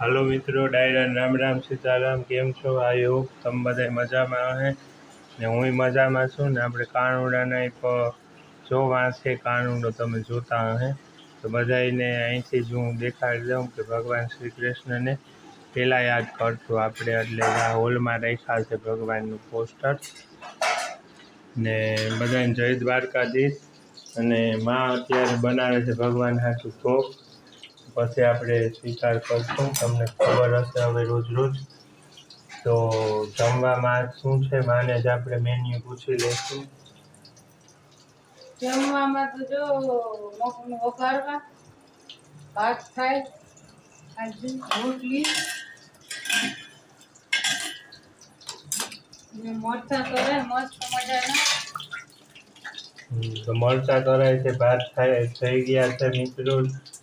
હાલો મિત્રો, ડાયરા રામ રામ, સીતારામ, કેમ છો? આઈ હોપ તમે બધા મજામાં હે. ને હું મજામાં છું ને આપણે કાનુડાના એક જો વાંચે કાનુડો તમે જોતા હે. તો બધાને અહીંથી જ હું દેખાડી દઉં કે ભગવાન શ્રી કૃષ્ણને પહેલાં યાદ કરતો આપણે એટલે આ હોલમાં રાખ્યા છે ભગવાનનું પોસ્ટર. ને બધાને જય દ્વારકાધીશ. અને મા અત્યારે બનાવે છે ભગવાન સાચું ભોગ. પછી આપણે સ્વીકાર કરશું. તમને ખબર હશે હવે રોજ રોજ તો જમવામાં શું છે? માને જ આપણે મેન્યુ પૂછી લઈશું. જમવામાં તો જો મગનું વઘારવા ભાત થાય. રોટલી. મરચા કરે મસ્ત મજાના. મરચા કરાય છે ભાત થાય થઈ ગયા છે મિત્રો.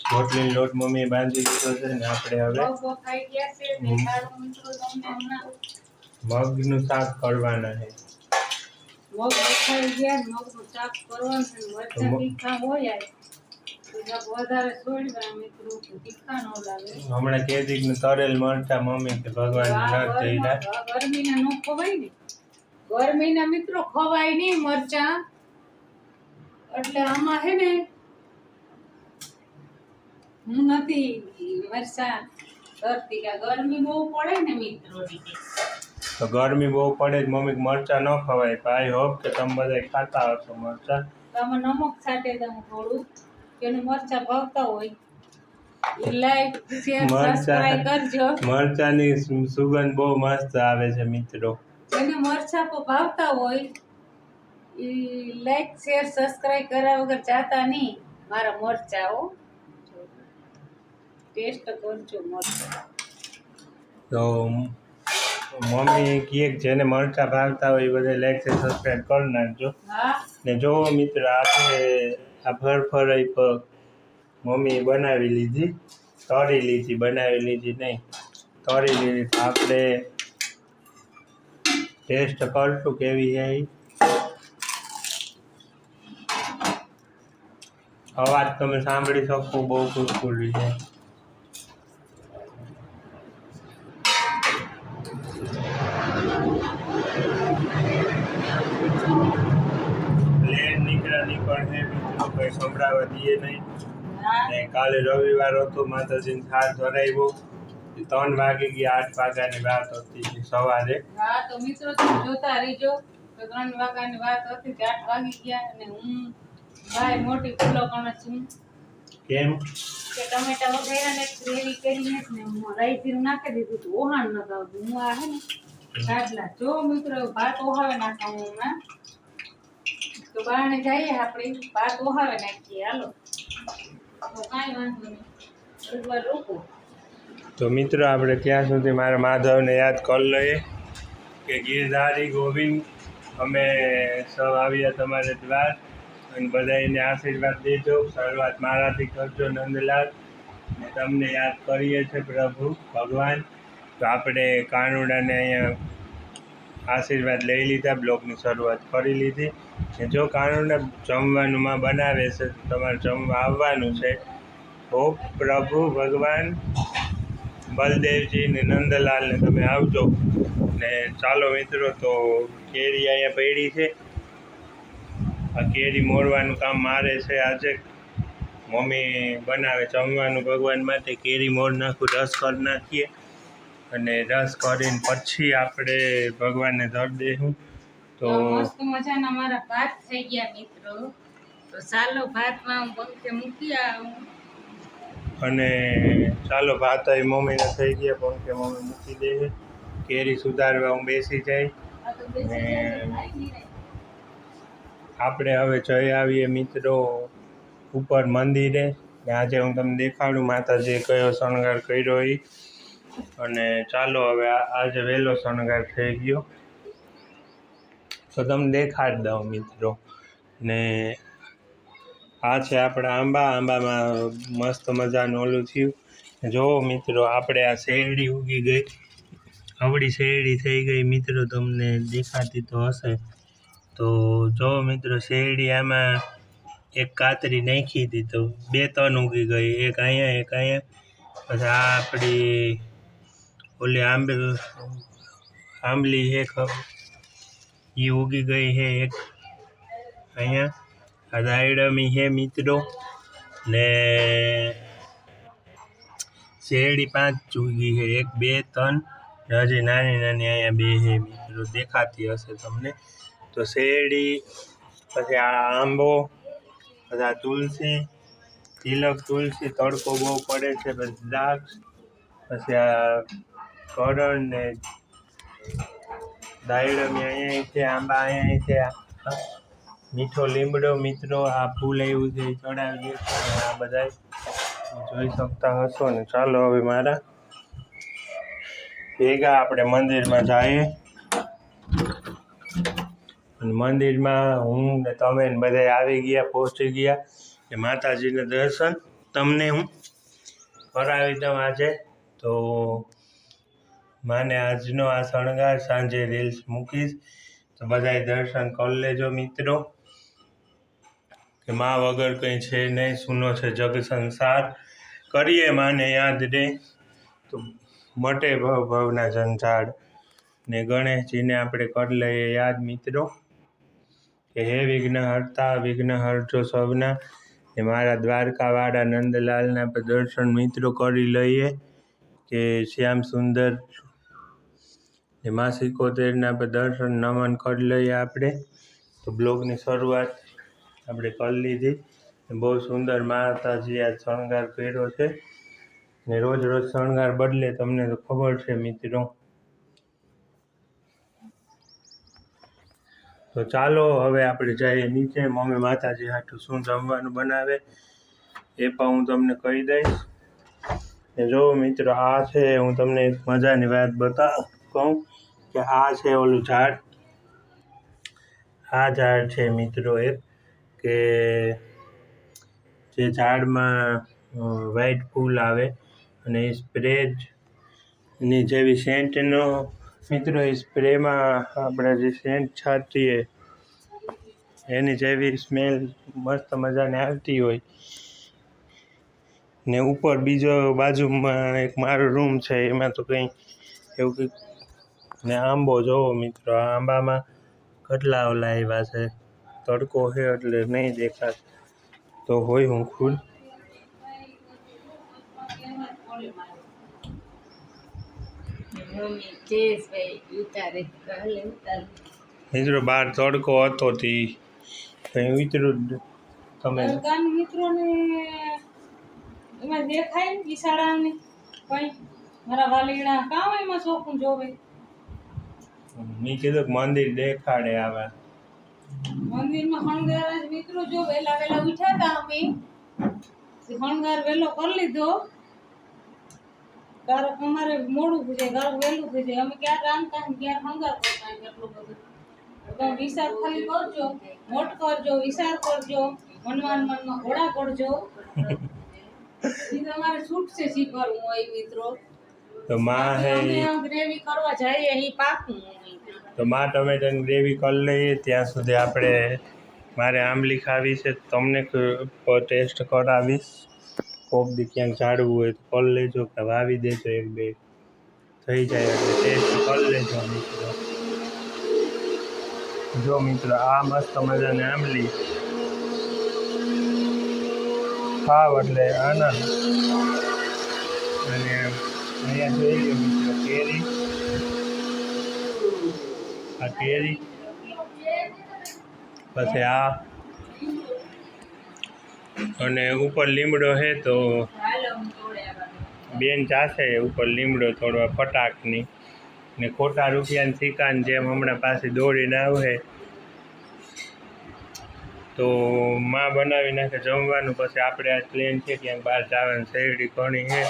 રોટલીનો લોટ મમ્મીએ બાંધી દીધો છે ને આપણે હવે છે મગનું શાક કરવાના છે. છે હમણાં કેદીકનું તરેલ મરચા મમ્મી કે ભગવાન ગરમીના નો ખવાય ને. ગરમીના મિત્રો ખવાય નહીં મરચા. એટલે આમાં હે ને હું નથી મરચા કરતી કે ગરમી બહુ પડે ને મિત્રો તો ગરમી બહુ પડે જ મમ્મી મરચા ન ખવાય. આઈ હોપ કે તમે બધા ખાતા હશો મરચા. તમે નમક સાથે તમે થોડું કે મરચા ભાવતા હોય. લાઈક શેર મરચાં. સબસ્ક્રાઇબ કરજો. મરચાની સુગંધ બહુ મસ્ત આવે છે મિત્રો. જેને મરચા ભાવતા હોય. લાઈક શેર સબસ્ક્રાઇબ કર્યા વગર જાતા નહીં. મારા મરચા હો. ટેસ્ટ કરજો મરચા તો મમ્મી કહે જેને મરચા ભાવતા હોય એ બધા લાઈક છે સબસ્ક્રાઈબ કરી નાખજો. ને જો મિત્ર આપણે આ ફરફરાઈ પર મમ્મીએ બનાવી લીધી તળી લીધી બનાવી લીધી નહીં તળી લીધી આપણે ટેસ્ટ કરશું કેવી છે અવાજ તમે સાંભળી શકો બહુ ખુશખુરી છે. સંભળાવા નહીં. ને કાલે રવિવાર હતો માતાજીને થાળ ધરાવ્યો. ત્રણ વાગે ગયા આઠ વાગ્યાની વાત હતી સવારે. હા તો મિત્રો તમે જોતા રહીજો. તો ત્રણ વાગ્યાની વાત હતી કે આઠ વાગી ગયા અને હું ભાઈ મોટી ફૂલો પણ છું. કેમ? કે ટમેટા વગેરે ને ગ્રેવી કરીને ને હું રાઈ જીરું નાખી દીધું હતું. ઓહાણ ન હું આ હે ને કાઢલા જો મિત્રો ભાત ઓહાવે નાખા હું હમણાં. તો બારણે જઈએ આપણે. ભાત ઓહાવે નાખીએ. હાલો. કાંઈ વાંધો નહીં. એકવાર રોકો. તો મિત્રો, આપણે ત્યાં સુધી મારા માધવને યાદ કરી લઈએ કે ગીરધારી ગોવિંદ, અમે સૌ આવ્યા તમારે દ્વાર અને બધાને આશીર્વાદ દેજો. શરૂઆત મારાથી કરજો નંદલાલ. ને તમને યાદ કરીએ છીએ પ્રભુ, ભગવાન. તો આપણે કાનુડાને અહીંયા આશીર્વાદ લઈ લીધા, બ્લોગની શરૂઆત કરી લીધી. ને જો કાનુને જમવાનુંમાં બનાવે છે તમારે જમવા આવવાનું છે. હો પ્રભુ ભગવાન બલદેવજી ને નંદલાલને તમે આવજો. ને ચાલો મિત્રો, તો કેરી અહીંયા પડી છે. આ કેરી મોરવાનું કામ મારે છે આજે. મમ્મી બનાવે, જમવાનું ભગવાન માટે કેરી મોર નાખું, રસ કરી નાખીએ. અને રસ કરીને પછી આપણે ભગવાનને ધર દેશું તો મસ્ત મજાના મારા ભાત થઈ ગયા મિત્રો. તો ચાલો ભાતમાં હું પંખે મૂકી આવું. અને ચાલો ભાત એ મમ્મીને થઈ ગયા કે મમ્મી મૂકી દે. કેરી સુધારવા હું બેસી જાય. આપણે હવે જઈ આવીએ મિત્રો ઉપર મંદિરે. ને આજે હું તમને દેખાડું માતાજીએ કયો શણગાર કર્યો એ અને ચાલો હવે આજે વહેલો શણગાર થઈ ગયો. તો તમને દેખાડી દઉં મિત્રો. ને આ છે આપણા આંબા. આંબામાં મસ્ત મજાનું ઓલું થયું. જો મિત્રો, આપણે આ શેરડી ઉગી ગઈ. અવળી શેરડી થઈ ગઈ. મિત્રો, તમને દેખાતી તો હશે. તો જો મિત્રો, શેરડી આમાં એક કાતરી નાખી હતી તો બે ત્રણ ઉગી ગઈ. એક અહીંયા એક અહીંયા. પછી આ આપણી ઓલી આંબે આંબલી એક એ ઉગી ગઈ છે એક. અહીંયા આ દાયડામી છે મિત્રો. ને શેરડી પાંચ ઉગી છે. એક, બે, ત્રણ. ને હજી નાની નાની અહીંયા બે છે મિત્રો. દેખાતી હશે તમને. તો શેરડી, પછી આ આંબો પછી તુલસી, તિલક તુલસી, તડકો બહુ પડે છે, પછી દ્રાક્ષ, પછી આ કરણ ને દાયડમી અહીંયા છે, આંબા અહીંયા છે મીઠો લીમડો મિત્રો, આ ફૂલ આવ્યું છે, ચડાવી દેશો આ બધા જોઈ શકતા હશો ને. ચાલો હવે મારા ભેગા આપણે મંદિરમાં જઈએ. અને મંદિરમાં હું ને તમે ને બધા આવી ગયા, પહોંચી ગયા. એ માતાજીને દર્શન. તમને હું કરાવી દઉં આજે. તો માને આજનો આ શણગાર સાંજે રીલ્સ મૂકીશ. તો બધાય દર્શન કરી લેજો મિત્રો. કે મા વગર કંઈ છે નહીં, સૂનો છે જગ સંસાર. કરીએ માને યાદ રે તો મટે ભવ ભવના ઝંઝાડ. ને ગણેશજીને આપણે કરી લઈએ યાદ મિત્રો. કે હે વિઘ્નહર્તા, વિઘ્નહર્જો વિઘ્ન સૌના. ને મારા દ્વારકાવાળા નંદલાલના દર્શન મિત્રો કરી લઈએ. કે શ્યામ સુંદર ને સિત્તોતેરના આપણે દર્શન નમન કરી લઈએ આપણે. તો બ્લોગની શરૂઆત આપણે કરી લીધી. બહુ સુંદર માતાજી આ શણગાર કર્યો છે. ને રોજ રોજ શણગાર બદલે તમને તો ખબર છે મિત્રો. તો ચાલો હવે આપણે જઈએ નીચે. મમ્મી માતાજી હાટું શું જમવાનું બનાવે એ પણ હું તમને કહી દઈશ. ને જો મિત્રો આ છે, હું તમને એક મજાની વાત બતા કહું. કે આ છે ઓલું ઝાડ. આ ઝાડ છે મિત્રો એક, કે જે ઝાડમાં વ્હાઈટ ફૂલ આવે અને એ સ્પ્રે ની જેવી સેન્ટનો, મિત્રો એ સ્પ્રેમાં આપણે જે સેન્ટ છાંટીએ, એની જેવી સ્મેલ મસ્ત મજાની આવતી હોય. ને ઉપર બીજો બાજુમાં એક મારો રૂમ છે, એમાં તો કંઈ એવું કંઈક ને આંબો જોવો મિત્રો આ આંબામાં કટલાવ ઓલા આવ્યા છે? તડકો છે એટલે નહીં દેખાત તો હોય હું ખુદ. મિત્રો બહાર તડકો હતો તી. કઈ જ તમે? મિત્રોને એમાં દેખાય ને ઈશાળાને કઈ? મારા વાલીડા કામ એમાં શોખું જોવે? મેં કીધું કે મંદિર દેખાડે આવે. મંદિરમાં શણગાર જ મિત્રો જો વેલા વેલા ઉઠ્યા હતા અમે શણગાર વેલો કરી લીધો. કારણ અમારે મોડું થઈ જાય ગારું વહેલું થઈ જાય. અમે ક્યાં રાંધતા ને ક્યાં શણગાર કરતા એટલું બધું. તમે વિચાર ખાલી કરજો મોટ કરજો વિચાર કરજો મનમાં મનમાં ઘોડા કરજો. ઈ તમારે છૂટશે શીખવાનું હોય મિત્રો. તો માં હે ગ્રેવી કરવા જઈએ અહીં પાકું. તો માં ટમેટાની ગ્રેવી કરી લઈએ. ત્યાં સુધી આપણે મારે આંબલી ખાવી છે. તમને ટેસ્ટ કરાવીશ. કોક દી ક્યાંક ઝાડવું હોય તો કરી લેજો કે વાવી દેજો એક, બે. થઈ જાય એટલે ટેસ્ટ કરી લેજો મિત્રો. જો મિત્રો, આ મસ્ત મજાની આંબલી. ખાવ એટલે આનંદ. અને અહીંયા જોઈ લો મિત્રો, કેરી. આ કેરી. પછી આ. અને ઉપર લીમડો છે તો બેન જાશે ઉપર લીમડો થોડો ફટાકની. ને ખોટા રૂપિયાની સિક્કાની જેમ હમણાં પાછી દોડીને આવે તો માં બનાવી નાખે જમવાનું, પછી આપણે આ પ્લેન છે ક્યાંક બહાર જવાની, શેરડી ઘણી છે.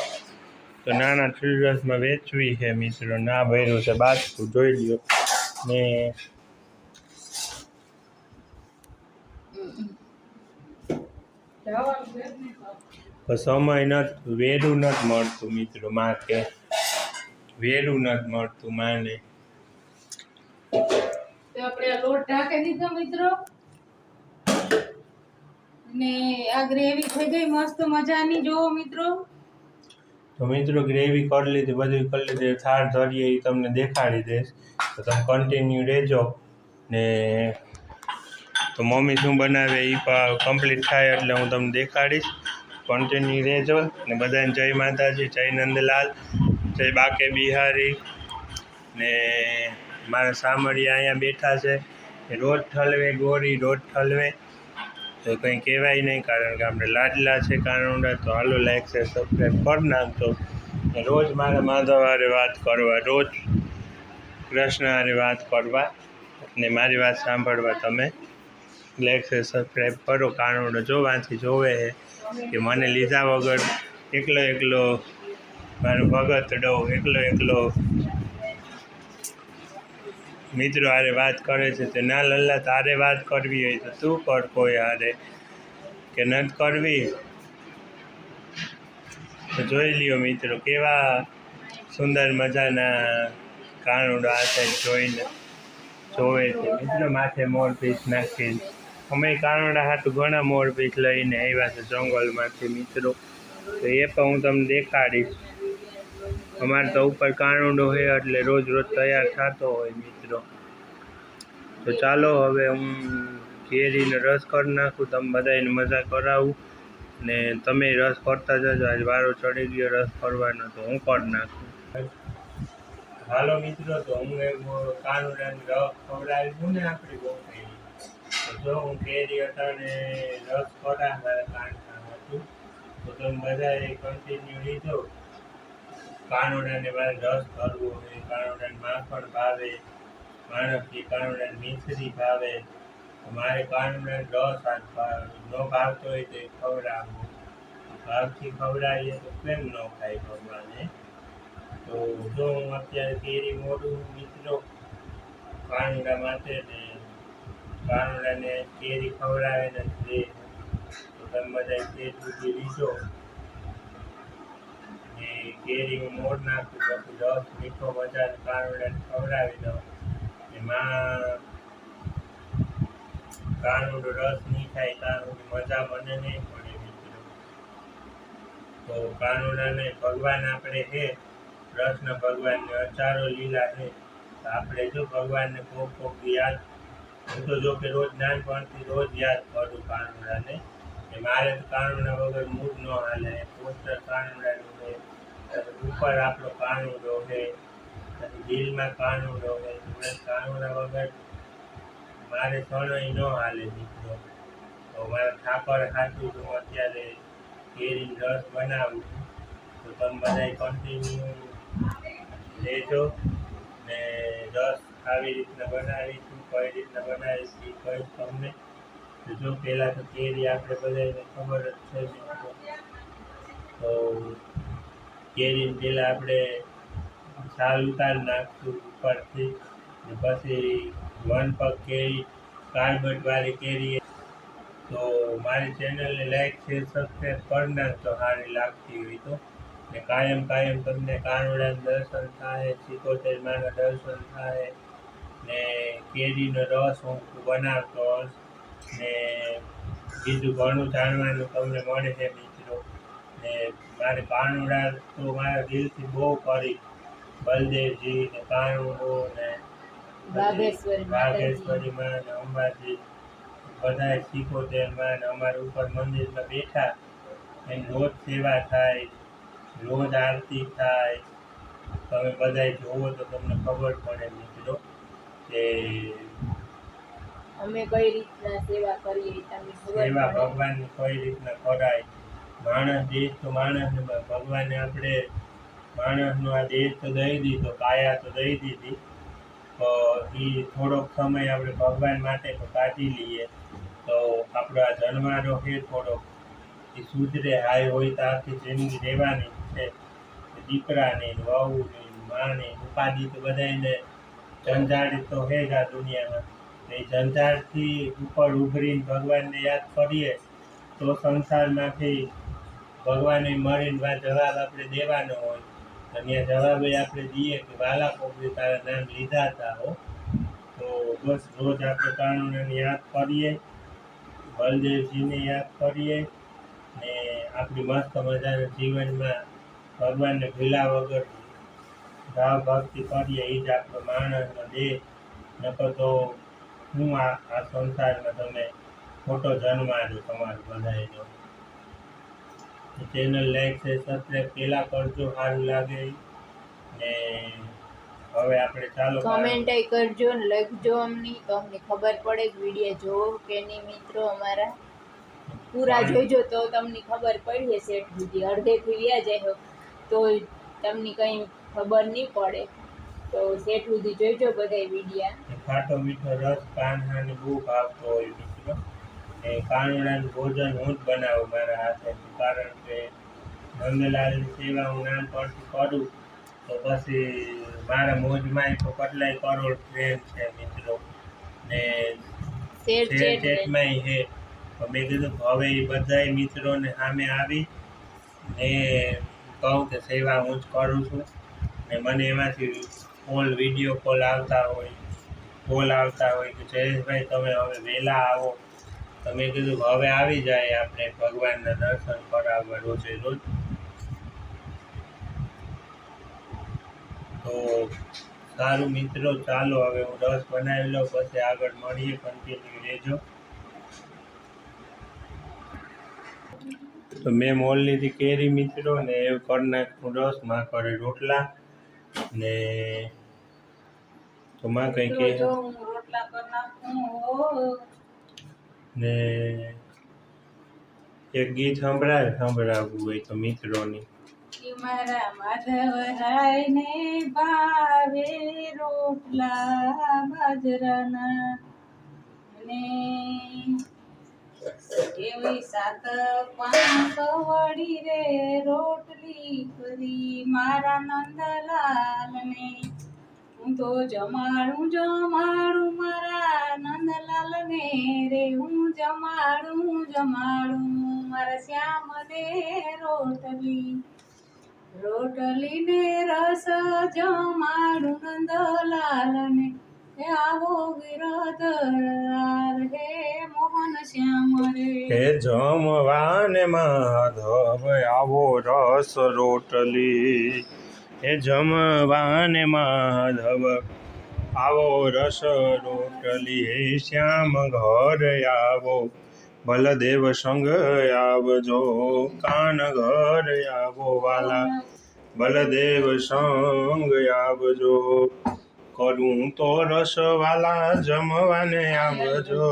તો નાના ચિલ્ડ્રન્સમાં વેચવી છે મિત્રો, ના ભર્યું છે બાજુ જોઈ લ્યો. ને સમય નથી વેરું નથી મળતું મિત્રો માં કે વેરું નથી મળતું માને. આપણે આ લોટ ઢાંકી દીધો મિત્રો. ને આ ગ્રેવી થઈ ગઈ મસ્ત મજાની. જોવો મિત્રો. તો મિત્રો ગ્રેવી કરી લીધી બધું કરી લીધી. થાળ ધરીએ એ તમને દેખાડી દઈશ. તો તમે કન્ટિન્યુ રહેજો ને તો મમ્મી શું બનાવે એ કમ્પ્લીટ થાય એટલે હું તમને દેખાડીશ. કન્ટિન્યુ રહેજો ને બધાને જય માતાજી, જય નંદલાલ, જય બાકે બિહારી. ને મારા સામળિયા અહીંયા બેઠા છે. રોજ ઠલવે, ગોરી રોજ ઠલવે. તો કંઈ કહેવાય નહીં કારણ કે આપણે લાડલા છે કાનુડા તો હાલો લાઈક છે સબસ્ક્રાઈબ કરી નાખજો. રોજ મારે માધવારે વાત કરવા, રોજ કૃષ્ણ વાત કરવા ને મારી વાત સાંભળવા તમે લાઈક સબસ્ક્રાઈબ કરો. કાનુડો જોવાથી જોવે છે કે મને લીધા વગર એકલો એકલો મારો ભગત ડો, એકલો એકલો મિત્રો હારે વાત કરે છે તે ના લલ્લા તારે વાત કરવી હોય તો તું કર કોઈ હારે. કે નથી કરવી? તો જોઈ લ્યો મિત્રો કેવા સુંદર મજાના કાનુડો આ સાઈડ જોઈને જોવે છે. મિત્રો માથે મોર પીસ નાખીને. અમે કાનુડા હાથ ઘણા મોર પીસ લઈને આવ્યા છે જંગલમાંથી મિત્રો. તો એ પણ હું તમને દેખાડીશ. અમારે તો ઉપર કાનુડો છે એટલે રોજ રોજ તૈયાર થતો હોય મિત્રો. તો ચાલો હવે હું કેરીનો રસ કરી નાખું. તમે બધાને મજા કરાવું. ને તમે રસ કરતા જજો. આજ વારો ચડી ગયો, રસ કરવાનો તો હું કરી નાખું. હાલો મિત્રો, તો હું એક કાનુડાને રસ ખવડાવ્યું ને આપણી તો જો હું કેરી અટાણે રસ કરા મારા કાંઠા હતું તો તમે બધાએ કન્ટિન્યુ લીધો. કાનુડાને મારે રસ ભરવો હોય કાનુડાને માખણ ભાવે માણસની કાનુડાને મિશ્રી ભાવે. મારે કાનુડાને રસ ન ભાવતો હોય તો એ ખવડાવવો ભાવથી ખવડાવીએ તો કેમ ન ખાય ભગવાને? જો હું અત્યારે કેરી મોડું મિત્રો કાનુડા માટે ને કાનુડાને કેરી ખવડાવે ને તો તમે બધા તે સુધી લીધો ને કેરી હું મોડ નાખું પછી દસ મીઠો બજાર કાનુડાને ખવડાવી દઉં. એમાં કાનુડો રસ નહીં થાય કાનુડી મજા મને નહીં પડે, મિત્રો. તો કાનુડાને ભગવાન આપણે છે કૃષ્ણ ભગવાનને અચારો લીલા છે. આપણે જો ભગવાનને કોક કોક યાદ, હું તો જો કે રોજ નાનપણથી રોજ યાદ કરું કાનુડાને, કે મારે તો કાનુડા વગર મૂડ ન હાલે, પોસ્ટર કાનુડાનું છે ઉપર આપણો કાનુડો છે, પછી દિલમાં કાનુડો છે બસ કાનુડા વગર મારે શરણાઈ ન હાલે દીકરો. તો મારા ઠાકર ખાતું હું અત્યારે કેરી રસ બનાવું તો તમે બધાય કન્ટિન્યુ લેજો ને રસ આવી રીતના બનાવીશું કઈ રીતના બનાવીશું એ કહીશ તમને જો પહેલાં તો કેરી આપણે બધાને ખબર જ છે તો કેરી પહેલાં આપણે છાલ ઉતારી નાખશું ઉપરથી ને પછી વન પગ કેરી કાર્બટ વાળી કેરી. તો મારી ચેનલને લાઈક શેર સબસ્ક્રાઈબ કરી નાખજો સારી લાગતી હોય તો. ને કાયમ કાયમ તમને કાનુડા દર્શન થાય સિત્તોતેર માના દર્શન થાય ને કેરીનો રસ હું બનાવતો ને બીજું ઘણું જાણવાનું તમને મળે છે મિત્રો. ને મારે કાનુડા તો મારા દિલથી બહુ કરી બલદેવજી ને કાનુડો ને બાગેશ્વરી માં ને અંબાજી બધા સિકોતેરમાં ને અમારા ઉપર મંદિરમાં બેઠા. એની રોજ સેવા થાય. રોજ આરતી થાય તમે બધાય જોવો તો તમને ખબર પડે મિત્રો કે અમે કઈ રીતના સેવા કરીએ સેવા. ભગવાનની કઈ રીતના કરાય? માણસ દેશ તો માણસને ભગવાને આપણે માણસનો આ દેશ તો દઈ દીધો કાયા તો દઈ દીધી. તો એ થોડોક સમય આપણે ભગવાન માટે તો કાઢી લઈએ. તો આપણો આ જન્મારો છે થોડોક એ સુધરે હાય હોય તો આખી જિંદગી રહેવાની. છે. દીકરાની ને માને ઉપાધિ તો બધાને ઝંઝાટ તો હે જ આ દુનિયામાં. એ ઝંઝાટથી ઉપર ઉભરીને ભગવાનને યાદ કરીએ તો સંસારમાંથી ભગવાને મળીને જવાબ આપણે દેવાનો હોય. અને જવાબ એ આપણે દઈએ કે વાલા કોકરી તારા નામ લીધા હતા હો. તો બસ રોજ આપણે કાનુડાને યાદ કરીએ, બલદેવજીને યાદ કરીએ ને આપણી મસ્ત મજાના જીવનમાં ભગવાનને ભીલા વગર ભાવ ભક્તિ કરીએ એ જ આપણો માણસનો દેહ. નકર તો હું આ આ સંસારમાં તમે ખોટો જન્મ આજો તમારો જો ચેનલ લાઈક છે સબસ્ક્રાઈબ પહેલાં કરજો સારું લાગે ને હવે આપણે ચાલો કમેન્ટ કરજો ને લખજો અમને તો અમને ખબર પડે કે વીડિયો જોવો કે નહીં મિત્રો અમારા. પૂરા જોઈજો તો તમને ખબર પડી હશે એટલી સુધી અડધેથી વ્યા જાય તો તમને કંઈ ખબર નહીં પડે. તો સેટ સુધી જોઈજો બધા વિડીયા. ખાટો મીઠો રસ કાન્હાને બહુ ભાવતો હોય મિત્રો. એ કાનુડાનું ભોજન હું જ બનાવું મારા હાથે કારણ કે નંદલાલની સેવા હું નાનપણથી કરું તો પછી મારા મોજમાં તો કેટલાય કરોડ ટ્રેન છે મિત્રો. ને શેર શેર ચેટ ચેટમાંય છે. તો મેં કીધું હવે બધાય મિત્રોને સામે આવી ને કહું કે સેવા હું જ કરું છું. ને મને એમાંથી કોલ વીડિયો કોલ આવતા હોય કોલ આવતા હોય કે, જયેશભાઈ, તમે હવે વહેલા આવો. તમે કીધું, હવે આવી જાય આપણે ભગવાનના દર્શન કરાવવા રોજે રોજ. તો સારું મિત્રો, ચાલો હવે હું રસ બનાવી લઉં, પછી આગળ મળીએ કન્ટિન્યુ રહેજો. તો મેં મોલ લીધી કેરી મિત્રો ને એવું કરી નાખું રસમાં કરે રોટલા ને તો માં કંઈ કે ને એક ગીત સંભળાય સંભળાવવું હોય તો મિત્રોની મારા માધવરાયને ભાવે રોટલા બાજરાના. અને એવી સાત પાંચ વળી રે રોટલી કરી મારા નંદલાલને? હું તો જમાડું જમાડું મારા નંદલાલને રે. હું જમાડું જમાડું મારા શ્યામને રોટલી. રોટલી ને રસ જમાડું નંદલાલને. હે મોહન જમવાને માધવ, આવો રસ રોટલી. હે જમવાને માધવ, આવો રસ રોટલી. હે શ્યામ ઘર આવો, બલદેવ સંગ આવજો. કાન ઘર આવો વાલા, બલદેવ સંગ આવજો. કરું તો રસવાલા જમવાને આવજો.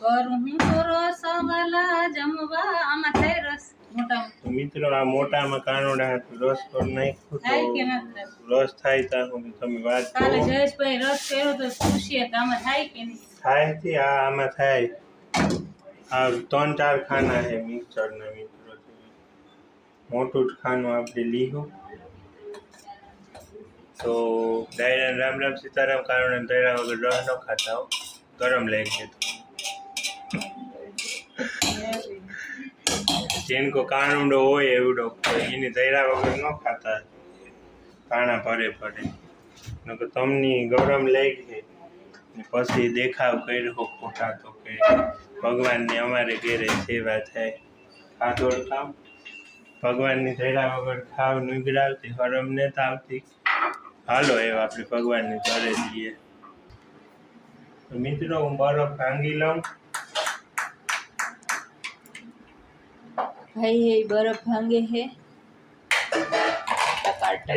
કરું હું તો રસ વાલા જમવા આમાં થાય રસ? મોટા મિત્રો આ મોટામાં કાનોડા રસ તો થાય તો રસ થાય સુધી તમે વાત કાલે જયેશભાઈ રસ કર્યો તો પૂછીએ કે આમાં થાય કે નહીં. થાયથી આ આમાં થાય. આ ત્રણ ચાર ખાના છે મિક્સરના મિત્રો. મોટું જ ખાનું આપણે લીધું. તો ડાયરા રામ રામ, સીતારામ કારણે દૈરા વગર રસ ન ખાતા હો. ગરમ લાગે તો. જેનકો કાનુડો હોય એવડો ડોક્ટર એની દૈરા વગર ન ખાતા. કાણા ભરે પડે. નકર તમની ગરમ લાગે. પછી દેખાવ કર્યો ખોટા તો કે ભગવાનની અમારે ઘેરે સેવા થાય. ખાધોડ કામ. ભગવાનની દૈરા વગર ખાવ નીકળાવતી હરમ ને આવતી. હાલો એવા આપણે ભગવાનની ઘરે જઈએ મિત્રો હું બરફ ભાંગી લઉં. ભાઈ હે બરફ ભાંગે હે.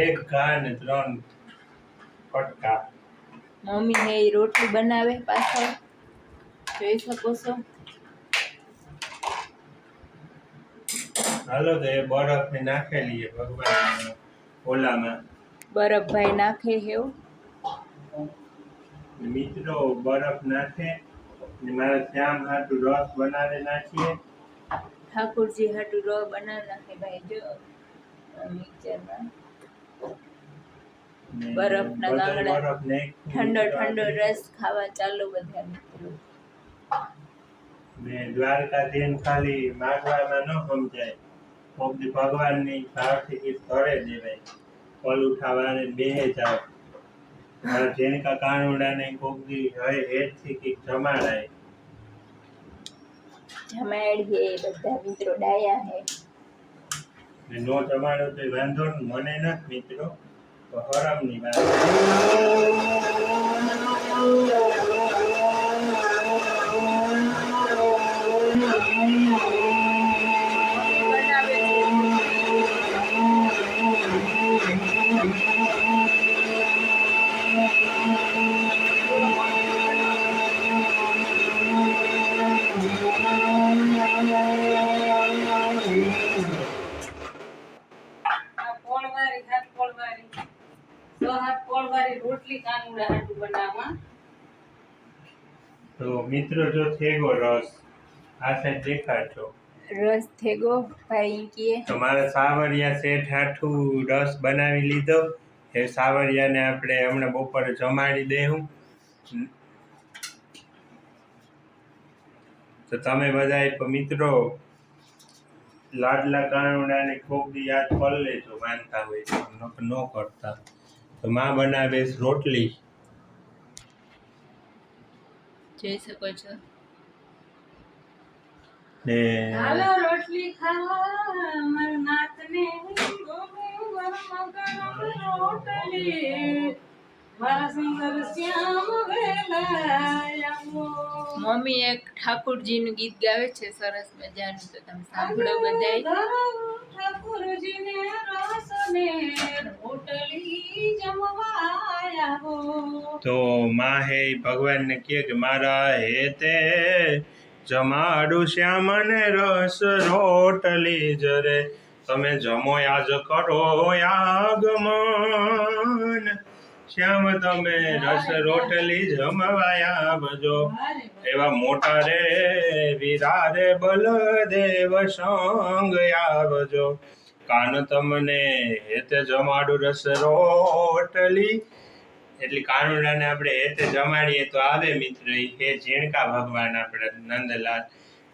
એક ઘા ને ત્રણ ફટકા. મમ્મી હે રોટલી બનાવે પાછળ. જોઈ શકો છો. હાલો તો એ બરફ ને નાખેલી છે ભગવાન ઓલામાં. બરફ ભાઈ નાખે હેવ મિત્રો બરફ નાખે મારા શ્યામ હાટુ રસ બનાવી નાખીએ. ઠાકોરજી હાટુ રસ બનાવી નાખે ભાઈ જો મિક્સરમાં. બરફના ગાંગડા. ઠંડો ઠંડો રસ ખાવા ચાલો બધા મિત્રો. ને દ્વારકા દેન ખાલી માગવામાં ન સમજાય. ભગવાનની ભાવથી સ્થળે દેવાય. પલ ઉઠાવાને બેહે જાવ મારા જેનકા કાનુડાને કોક દી હવે હેઠથી કે જમાડાય. જમાડ હે બધા મિત્રો ડાયા હે. ને નો જમાડો તો વાંધો મને નથી મિત્રો. તો હરામની વાત. પોળવારી હાથ પોળવારી. છ હાથ પોળવારી રોટલી કાનુડા હાટુ બનાવવા. તો મિત્રો જો થેગો રસ આ સાઈડ દેખાડજો. રસ થેગો ભાઈ કીએ તમારા મારા સાવરિયા શેઠ હાઠું રસ બનાવી લીધો. એ સાવરિયાને આપણે હમણાં બપોરે જમાડી દેવું તો તમે બધા મિત્રો લાડલા કાનુડાને કોક દી યાદ કરી લેજો માનતા હોય તો. ન કરતા. તો માં બનાવે રોટલી. જોઈ શકો છો. ને હાલો રોટલી ખાવા મારા નાથને ગોમે વર ગરમ રોટલી. મારા સુંદર શ્યામ વેલાયામો. મમ્મી એક ઠાકુરજીનું ગીત ગાવે છે સરસ મજાનું તો તમે સાંભળો બધાય. ઠાકુરજીને રસને રોટલી જમવાયાવો. તો માં હે ભગવાનને કહે કે મારા હેતે જમાડું શ્યામને રસ રોટલી જરે. તમે જમો યાજ કરો આગમન શ્યામ તમે રસ રોટલી જમવાયા બજો એવા મોટા રે વીરા રે બલદેવ સંગ આવજો કાન તમને હેતે જમાડું રસ રોટલી. એટલે કાનુડાને આપણે હેતે જમાડીએ તો આવે મિત્ર એ જીણકા ઝીણકા ભગવાન આપણે નંદલાલ.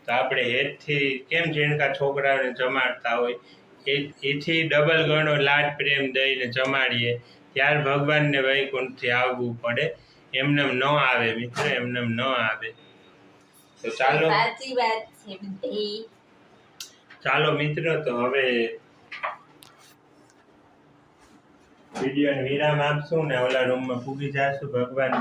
તો આપણે હેતથી કેમ ઝીણકા છોકરાઓને જમાડતા હોય? એથી ડબલ ગણો લાડ પ્રેમ દઈને જમાડીએ. ત્યાર ભગવાનને વૈકુંઠથી આવવું પડે? એમને ન આવે મિત્ર એમને ન આવે. તો ચાલો. સાચી વાત છે બધી. ચાલો મિત્ર તો હવે વીડિયો વિરામ આપશું ને ઓલા રૂમમાં પૂગી જશું ભગવાન.